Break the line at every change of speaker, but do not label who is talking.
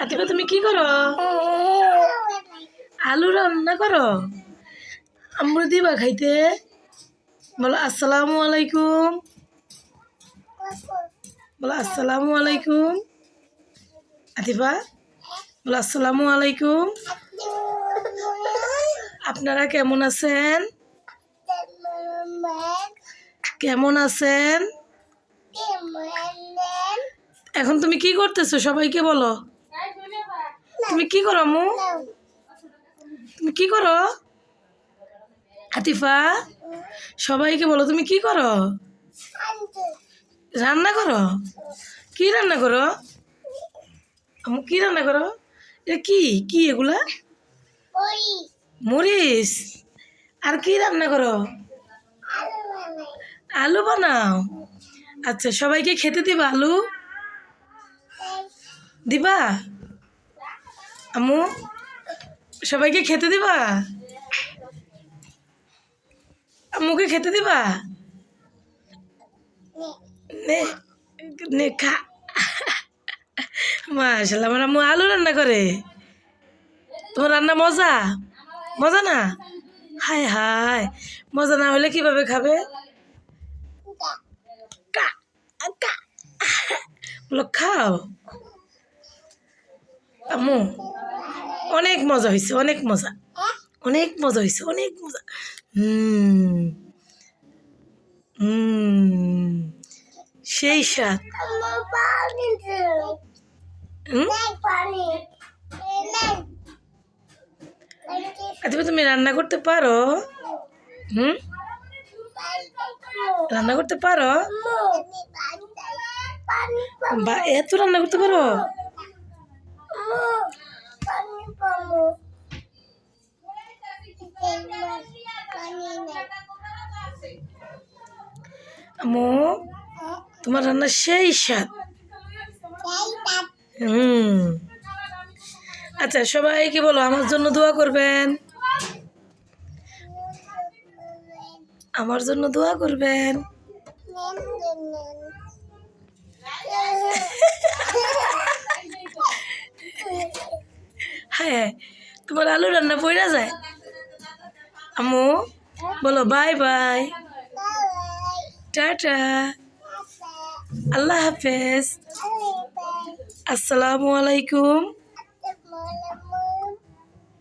আতিফা তুমি কি করো? আলু রান্না করো? আমরা দিবা খাইতে? বলো, আসসালামু আলাইকুম। বলো, আসসালামু আলাইকুম। আতিফা, বলো, আসসালামু আলাইকুম। আপনারা কেমন আছেন? কেমন আছেন? এখন তুমি কি করতেছো? সবাইকে বলো। তুমি কি করো মু? তুমি কি করো? আতিফা, সবাইকে বলো, তুমি কি করো? রান্না করো? কি রান্না করো? কি রান্না করো? এটা কি? কি এগুলা? মরিচ। আর কি রান্না করো? আলু বানাও। আচ্ছা সবাইকে খেতে দিবা আলু? দিবা? আমু সবাইকে খেতে দিবা? আম্মুকে খেতে দিবা? নে খা। আমার আম্মু আলু রান্না করে। তোমার রান্না মজা? মজা না? হায় হায়, মজা না হলে কীভাবে খাবে? বলো, খাও। আম্মু অনেক মজা হয়েছে অনেক মজা। অনেক মজা হয়েছে অনেক মজা। হুম। সেই হুম? আচ্ছা তুমি রান্না করতে পারো? হুম? রান্না করতে পারো? এত রান্না করতে পারো? আমু তোমার রান্না সেই স্বাদ। হুম। আচ্ছা সবাই কি বলো, আমার জন্য দোয়া করবেন? আমার জন্য দোয়া করবেন? হ্যাঁ তোমার আলু রান্না পড়া যায়? আমু বলো, বাই বাই। টাটা আল্লাহ হাফেজ আসসালামু আলাইকুম